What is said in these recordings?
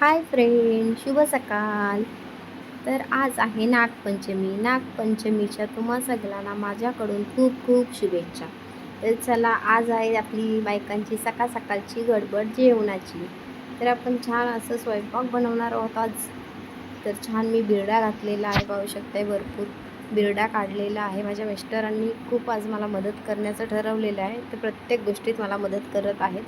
Hi friend शुभ सकाळ तर आज आहे नागपंचमी. नागपंचमीच्या तुम्हा सगळ्यांना माझ्याकडून खूप खूप शुभेच्छा. तर चला आज आहे आपली बायकांची सकाळ सकाळची गडबड जेवणाची. तर आपण छान असं स्वयंपाक बनवणार आहोत आज. तर छान मी बिरडा घातलेला आहे पाहू शकताय भरपूर बिरडा काढलेला आहे. माझ्या मिस्टरांनी खूप आज मला मदत करण्याचं ठरवलेलं आहे. तर प्रत्येक गोष्टीत मला मदत करत आहेत.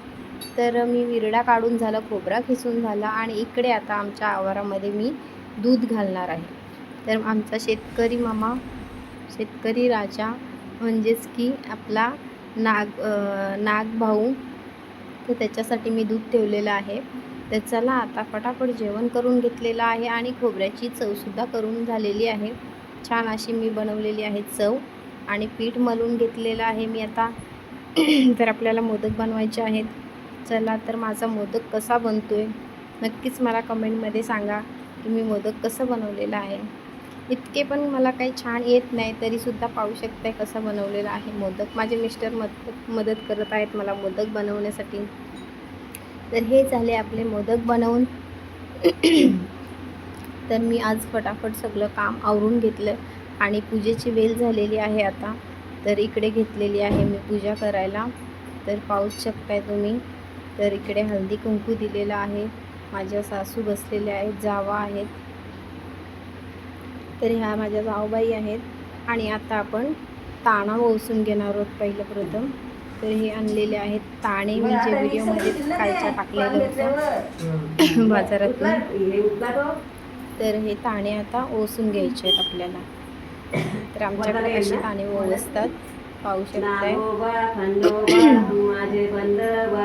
तर मी विरडा काढून झाला खोबरा खिसून झाला आणि इकडे आता आमच्या आवारामध्ये मी दूध घालणार आहे. तर आमचा शेतकरी मामा शेतकरी राजा म्हणजेच की आपला नाग नाग नागभाऊ तर त्याच्यासाठी मी दूध ठेवलेलं आहे. तर चला आता फटाफट जेवण करून घेतलेलं आहे आणि खोबऱ्याची चवसुद्धा करून झालेली आहे. छान अशी मी बनवलेली आहे चव आणि पीठ मलून घेतलेलं आहे मी आता. तर आपल्याला मोदक बनवायचे आहेत. चला तर माझा मोदक कसा बनतो आहे नक्कीच मला कमेंटमध्ये सांगा की मी मोदक कसं बनवलेलं आहे. इतके पण मला काही छान येत नाही तरीसुद्धा पाहू शकताय कसं बनवलेलं आहे मोदक. माझे मिस्टर मदत मदत करत आहेत मला मोदक बनवण्यासाठी. तर हे झाले आपले मोदक बनवून. तर मी आज फटाफट सगळं काम आवरून घेतलं आणि पूजेची वेळ झालेली आहे आता. तर इकडे घेतलेली आहे मी पूजा करायला. तर पाहूच शकताय तुम्ही. तर इकडे हळदी कुंकू दिलेलं आहे. माझ्या सासू बसलेल्या आहेत जावा आहेत. तर ह्या माझ्या जावबाई आहेत. आणि आता आपण ताणा ओसून घेणार आहोत पहिलं प्रथम. तर हे आणलेले आहेत. ताणे मी जे व्हिडिओमध्ये कालच्या टाकलेलं होतं. बाजारातून. तर हे ताणे आता ओसून घ्यायचे आहेत आपल्याला. तर आमच्याकडे असे ताणे ओसतात? पाहू शकताय.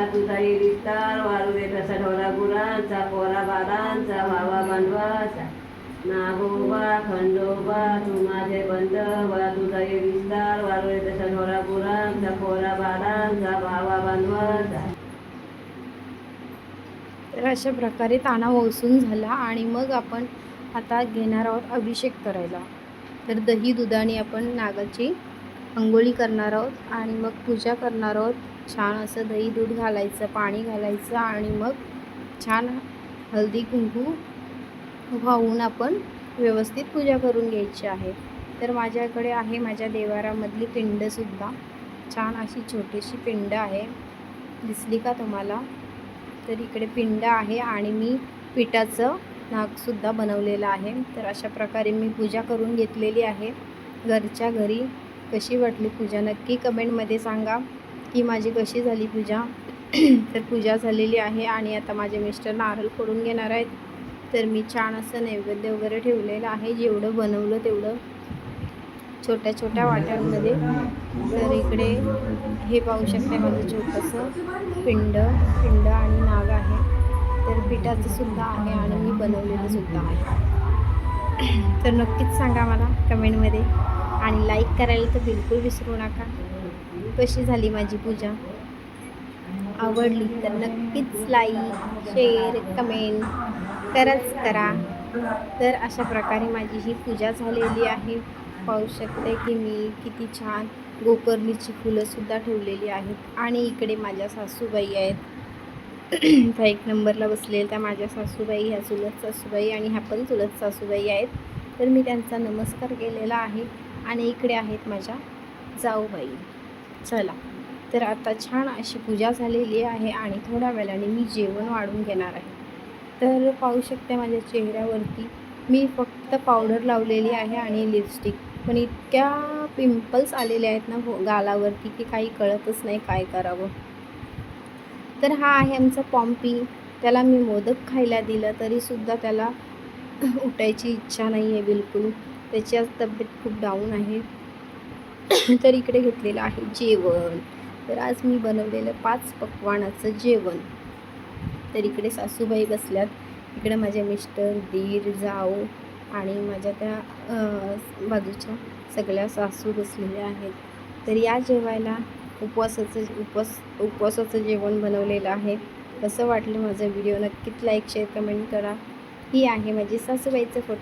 नागोबा तुझा विस्तार वारू दे कसा ढोरा गुरांचा पोरा बाळांचा भावा बांधवाचा. नागोबा खंडोबा तू माझे बंदोबा तुझा विस्तार वारू दे कसा ढोरा गुरांचा पोरा बाळांचा भावा बांधवाचा. तर अशा प्रकारे ताना ओसून झाला आणि मग आपण आता घेणार आहोत अभिषेक करायला. तर दही दुधाने आपण नागाची अंघोळी करणार आहोत आणि मग पूजा करणार आहोत. छान असं दही दूध घालायचं पाणी घालायचं आणि मग छान हळदी कुंकू वाहून आपण व्यवस्थित पूजा करून घ्यायची आहे. तर माझ्याकडे आहे माझ्या देवारामधली पिंडसुद्धा छान अशी छोटीशी पिंड आहे. दिसली का तुम्हाला? तर इकडे पिंड आहे आणि मी पिठाचं नागसुद्धा बनवलेलं आहे. तर अशा प्रकारे मी पूजा करून घेतलेली आहे. घरच्या घरी कशी वाटली पूजा? नक्की कमेंटमध्ये सांगा की माझी कशी झाली पूजा? तर पूजा झालेली आहे आणि आता माझे मिस्टर नारळ फोडून घेणार आहेत. तर मी छान असं नैवेद्य वगैरे ठेवलेलं आहे. जेवढं बनवलं तेवढं छोट्या छोट्या वाट्यांमध्ये. तर इकडे हे पाहू शकता माझं छोटंसं पिंड. पिंड आणि नाग आहे. तर पिठाचं सुद्धा आहे आणि मी बनवलेलं सुद्धा आहे. तर नक्कीच सांगा मला कमेंटमध्ये. आणि लाईक करायला तर बिलकुल विसरू नका. कशी झाली माझी पूजा? आवडली तर नक्कीच लाईक शेअर कमेंट करच करा. तर अशा प्रकारे माझी ही पूजा झालेली आहे. पाहू शकते की मी किती छान गोकर्णीची फुलंसुद्धा ठेवलेली आहेत. आणि इकडे माझ्या सासूबाई आहेत. त्या एक नंबरला बसलेल्या त्या माझ्या सासूबाई ह्या चुलत सासूबाई आणि ह्या पण चुलत सासूबाई आहेत. तर मी त्यांचा नमस्कार केलेला आहे. आणि इकडे आहेत माझ्या जाऊबाई. चला तर आता छान अशी पूजा झालेली आहे आणि थोड्या वेळाने मी जेवण वाढून घेणार आहे. तर पाहू शकते माझ्या चेहऱ्यावरती मी फक्त पावडर लावलेली आहे आणि लिपस्टिक पण इतक्या पिंपल्स आलेले आहेत ना गालावरती की काही कळतच नाही काय करावं. तर हा आहे आमचा पॉम्पी. त्याला मी मोदक खायला दिलं तरीसुद्धा त्याला उठायची इच्छा नाही आहे बिलकुल. त्याची आज तब्येत खूप डाऊन आहे. तर इकडे घेतलेलं आहे जेवण. तर आज मी बनवलेलं पाच पक्वानाचं जेवण. तर इकडे सासूबाई बसल्यात. इकडे माझे मिस्टर दीर जाऊ आणि माझ्या त्या बाजूच्या सगळ्या सासू बसलेल्या आहेत. तर या जेवायला उपवासाचं उपवास उपवासाचं जेवण बनवलेलं आहे. कसं वाटलं माझा व्हिडिओ नक्कीच लाईक शेअर कमेंट करा. ही आहे माझी सासूबाईचं फोटो